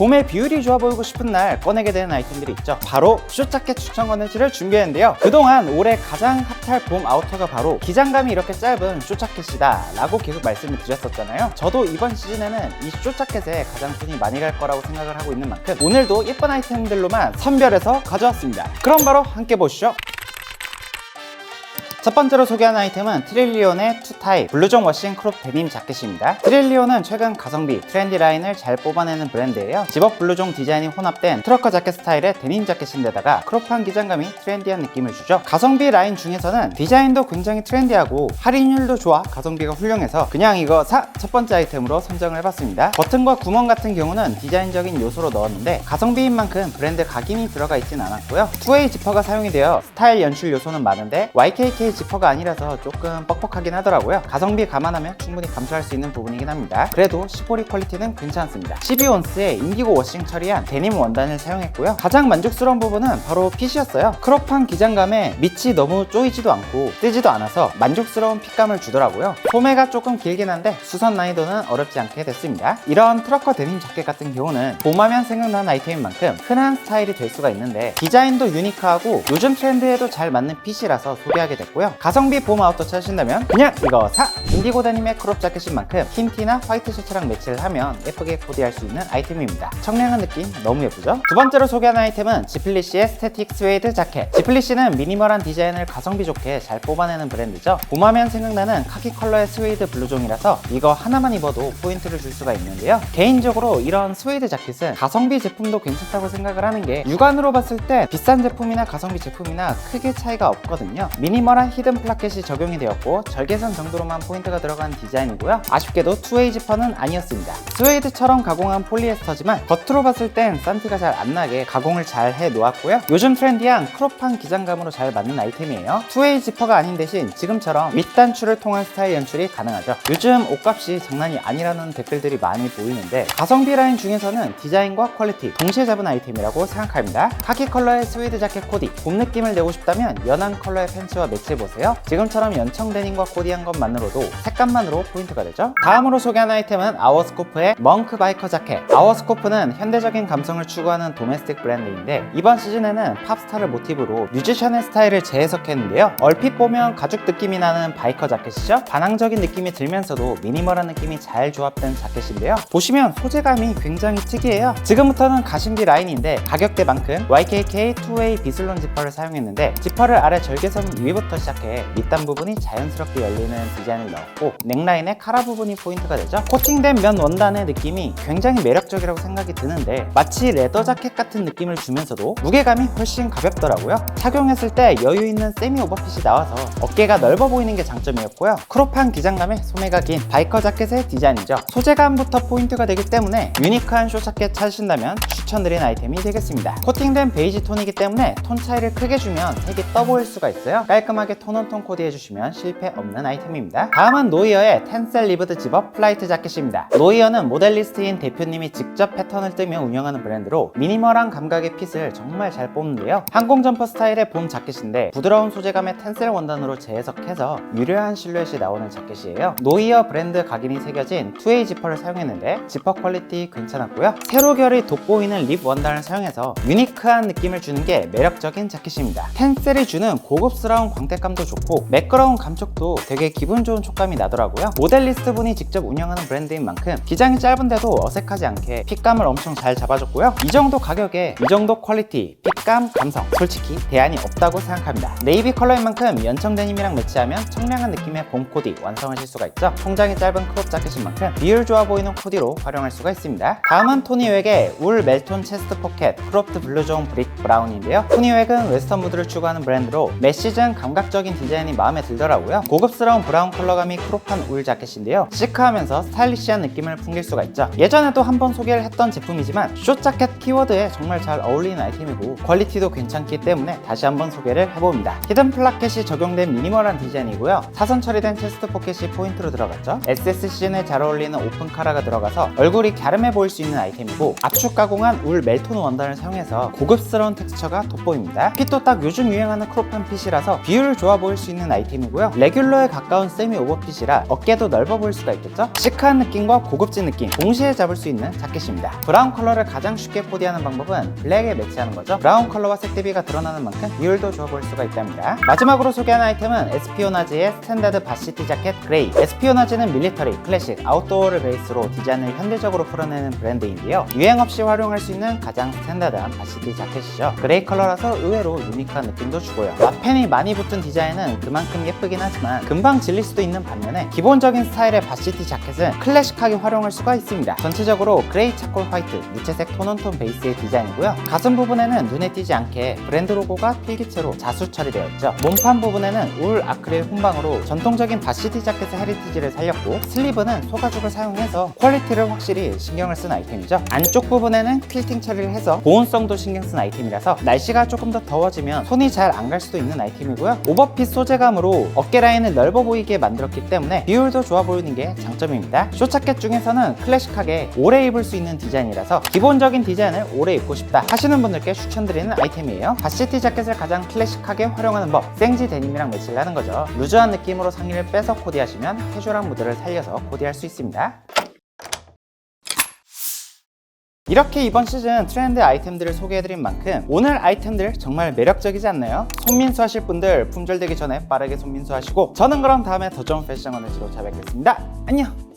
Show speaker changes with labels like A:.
A: 봄에 비율이 좋아 보이고 싶은 날 꺼내게 되는 아이템들이 있죠. 바로 숏자켓 추천 컨텐츠를 준비했는데요. 그동안 올해 가장 핫할 봄 아우터가 바로 기장감이 이렇게 짧은 숏자켓이다 라고 계속 말씀을 드렸었잖아요. 저도 이번 시즌에는 이 숏자켓에 가장 손이 많이 갈 거라고 생각을 하고 있는 만큼 오늘도 예쁜 아이템들로만 선별해서 가져왔습니다. 그럼 바로 함께 보시죠. 첫 번째로 소개하는 아이템은 트릴리온의 투타입 블루종 워싱 크롭 데님 자켓입니다. 트릴리온은 최근 가성비, 트렌디 라인을 잘 뽑아내는 브랜드예요. 집업 블루종 디자인이 혼합된 트러커 자켓 스타일의 데님 자켓인데다가 크롭한 기장감이 트렌디한 느낌을 주죠. 가성비 라인 중에서는 디자인도 굉장히 트렌디하고 할인율도 좋아 가성비가 훌륭해서 그냥 이거 사! 첫 번째 아이템으로 선정을 해봤습니다. 버튼과 구멍 같은 경우는 디자인적인 요소로 넣었는데 가성비인 만큼 브랜드 각인이 들어가 있진 않았고요. 2웨이 지퍼가 사용이 되어 스타일 연출 요소는 많은데 YKK 지퍼가 아니라서 조금 뻑뻑하긴 하더라고요. 가성비 감안하면 충분히 감수할 수 있는 부분이긴 합니다. 그래도 시보리 퀄리티는 괜찮습니다. 12온스의 인디고 워싱 처리한 데님 원단을 사용했고요. 가장 만족스러운 부분은 바로 핏이었어요. 크롭한 기장감에 밑이 너무 쪼이지도 않고 뜨지도 않아서 만족스러운 핏감을 주더라고요. 소매가 조금 길긴 한데 수선 난이도는 어렵지 않게 됐습니다. 이런 트러커 데님 자켓 같은 경우는 봄하면 생각나는 아이템인 만큼 흔한 스타일이 될 수가 있는데 디자인도 유니크하고 요즘 트렌드에도 잘 맞는 핏이라서 소개하게 됐고요. 가성비 봄 아웃도 찾으신다면 그냥 이거 사! 인디고 데님의 크롭 자켓인 만큼 흰 티나 화이트 셔츠랑 매치를 하면 예쁘게 코디할 수 있는 아이템입니다. 청량한 느낌 너무 예쁘죠? 두 번째로 소개하는 아이템은 지플리시의 스태틱 스웨이드 자켓. 지플리시는 미니멀한 디자인을 가성비 좋게 잘 뽑아내는 브랜드죠. 봄하면 생각나는 카키 컬러의 스웨이드 블루종이라서 이거 하나만 입어도 포인트를 줄 수가 있는데요. 개인적으로 이런 스웨이드 자켓은 가성비 제품도 괜찮다고 생각을 하는 게 육안으로 봤을 때 비싼 제품이나 가성비 제품이나 크게 차이가 없거든요. 미니멀한 히든 플라켓이 적용이 되었고 절개선 정도로만 포인트가 들어간 디자인이고요. 아쉽게도 투웨이 지퍼는 아니었습니다. 스웨이드처럼 가공한 폴리에스터지만 겉으로 봤을 땐 산티가 잘 안 나게 가공을 잘 해 놓았고요. 요즘 트렌디한 크롭한 기장감으로 잘 맞는 아이템이에요. 투웨이 지퍼가 아닌 대신 지금처럼 밑단추를 통한 스타일 연출이 가능하죠. 요즘 옷값이 장난이 아니라는 댓글들이 많이 보이는데 가성비 라인 중에서는 디자인과 퀄리티 동시에 잡은 아이템이라고 생각합니다. 카키 컬러의 스웨이드 자켓 코디 봄 느낌을 내고 싶다면 연한 컬러의 팬츠와 매치해 보세요. 지금처럼 연청 데님과 코디한 것만으로도 색감만으로 포인트가 되죠. 다음으로 소개하는 아이템은 아워스코프의 멍크 바이커 자켓. 아워스코프는 현대적인 감성을 추구하는 도메스틱 브랜드인데 이번 시즌에는 팝스타를 모티브로 뮤지션의 스타일을 재해석했는데요. 얼핏 보면 가죽 느낌이 나는 바이커 자켓이죠. 반항적인 느낌이 들면서도 미니멀한 느낌이 잘 조합된 자켓인데요. 보시면 소재감이 굉장히 특이해요. 지금부터는 가심비 라인인데 가격대만큼 YKK 2웨이 비슬론 지퍼를 사용했는데 지퍼를 아래 절개선 위부터 시작해 밑단 부분이 자연스럽게 열리는 디자인을 넣었고 넥라인의 카라 부분이 포인트가 되죠. 코팅된 면 원단의 느낌이 굉장히 매력적이라고 생각이 드는데 마치 레더 자켓 같은 느낌을 주면서도 무게감이 훨씬 가볍더라고요. 착용했을 때 여유 있는 세미 오버핏이 나와서 어깨가 넓어 보이는 게 장점이었고요. 크롭한 기장감에 소매가 긴 바이커 자켓의 디자인이죠. 소재감부터 포인트가 되기 때문에 유니크한 쇼 자켓 찾으신다면 추천드린 아이템이 되겠습니다. 코팅된 베이지 톤이기 때문에 톤 차이를 크게 주면 색이 떠 보일 수가 있어요. 깔끔하게 톤온톤 코디 해 주시면 실패 없는 아이템입니다. 다음은 노이어의 텐셀 리브드 집업 플라이트 자켓입니다. 노이어는 모델리스트인 대표님이 직접 패턴을 뜨며 운영하는 브랜드로 미니멀한 감각의 핏을 정말 잘 뽑는데요. 항공 점퍼 스타일의 봄 자켓인데 부드러운 소재감의 텐셀 원단으로 재해석해서 유려한 실루엣이 나오는 자켓이에요. 노이어 브랜드 각인이 새겨진 2웨이 지퍼를 사용했는데 지퍼 퀄리티 괜찮았고요. 세로 결이 돋보이는 립 원단을 사용해서 유니크한 느낌을 주는 게 매력적인 자켓입니다. 텐셀이 주는 고급스러운 광택감 도 좋고 매끄러운 감촉도 되게 기분 좋은 촉감이 나더라고요. 모델리스트 분이 직접 운영하는 브랜드인 만큼 기장이 짧은데도 어색하지 않게 핏감을 엄청 잘 잡아줬고요. 이 정도 가격에 이 정도 퀄리티, 핏감, 감성 솔직히 대안이 없다고 생각합니다. 네이비 컬러인 만큼 연청 데님이랑 매치하면 청량한 느낌의 봄 코디 완성하실 수가 있죠. 통장이 짧은 크롭 자켓인 만큼 비율 좋아 보이는 코디로 활용할 수가 있습니다. 다음은 토니웩의 울 멜톤 체스트 포켓 크롭트 블루종 브릭 브라운인데요. 토니웩은 웨스턴 무드를 추구하는 브랜드로 매 시즌 감각적인 디자인이 마음에 들더라고요. 고급스러운 브라운 컬러감이 크롭한 울 자켓인데요. 시크하면서 스타일리시한 느낌을 풍길 수가 있죠. 예전에도 한번 소개를 했던 제품이지만 숏 자켓 키워드에 정말 잘 어울리는 아이템이고 컬리티도 괜찮기 때문에 다시 한번 소개를 해봅니다. 히든 플라켓이 적용된 미니멀한 디자인이고요. 사선 처리된 체스트 포켓이 포인트로 들어갔죠. SSCN에 잘 어울리는 오픈 카라가 들어가서 얼굴이 갸름해 보일 수 있는 아이템이고 압축 가공한 울 멜톤 원단을 사용해서 고급스러운 텍스처가 돋보입니다. 핏도 딱 요즘 유행하는 크롭한 핏이라서 비율을 좋아 보일 수 있는 아이템이고요. 레귤러에 가까운 세미 오버핏이라 어깨도 넓어 보일 수가 있겠죠? 시크한 느낌과 고급진 느낌 동시에 잡을 수 있는 자켓입니다. 브라운 컬러를 가장 쉽게 코디하는 방법은 블랙에 매치하는 거죠. 브라운 컬러와 색 대비가 드러나는 만큼 비율도 좋아 보일 수가 있답니다. 마지막으로 소개하는 아이템은 에스피오나지의 스탠다드 바시티 자켓 그레이. 에스피오나지는 밀리터리, 클래식, 아웃도어를 베이스로 디자인을 현대적으로 풀어내는 브랜드인데요. 유행 없이 활용할 수 있는 가장 스탠다드한 바시티 자켓이죠. 그레이 컬러라서 의외로 유니크한 느낌도 주고요. 와펜이 많이 붙은 디자인 은 그만큼 예쁘긴 하지만 금방 질릴 수도 있는 반면에 기본적인 스타일의 바시티 자켓은 클래식하게 활용할 수가 있습니다. 전체적으로 그레이 차콜 화이트, 무채색 톤온톤 베이스의 디자인이고요. 가슴 부분에는 눈에 띄지 않게 브랜드 로고가 필기체로 자수 처리되어 있죠. 몸판 부분에는 울 아크릴 훈방으로 전통적인 바시티 자켓의 헤리티지를 살렸고 슬리브는 소가죽을 사용해서 퀄리티를 확실히 신경을 쓴 아이템이죠. 안쪽 부분에는 퀼팅 처리를 해서 보온성도 신경 쓴 아이템이라서 날씨가 조금 더 더워지면 손이 잘 안 갈 수도 있는 아이템이고요. 오버핏 소재감으로 어깨 라인을 넓어 보이게 만들었기 때문에 비율도 좋아 보이는 게 장점입니다. 쇼자켓 중에서는 클래식하게 오래 입을 수 있는 디자인이라서 기본적인 디자인을 오래 입고 싶다 하시는 분들께 추천드리는 아이템이에요. 바시티 자켓을 가장 클래식하게 활용하는 법 생지 데님이랑 매치를 하는 거죠. 루즈한 느낌으로 상의를 빼서 코디하시면 캐주얼한 무드를 살려서 코디할 수 있습니다. 이렇게 이번 시즌 트렌드 아이템들을 소개해드린 만큼 오늘 아이템들 정말 매력적이지 않나요? 손민수 하실 분들 품절되기 전에 빠르게 손민수 하시고 저는 그럼 다음에 더 좋은 패션을 찾아뵙겠습니다. 안녕!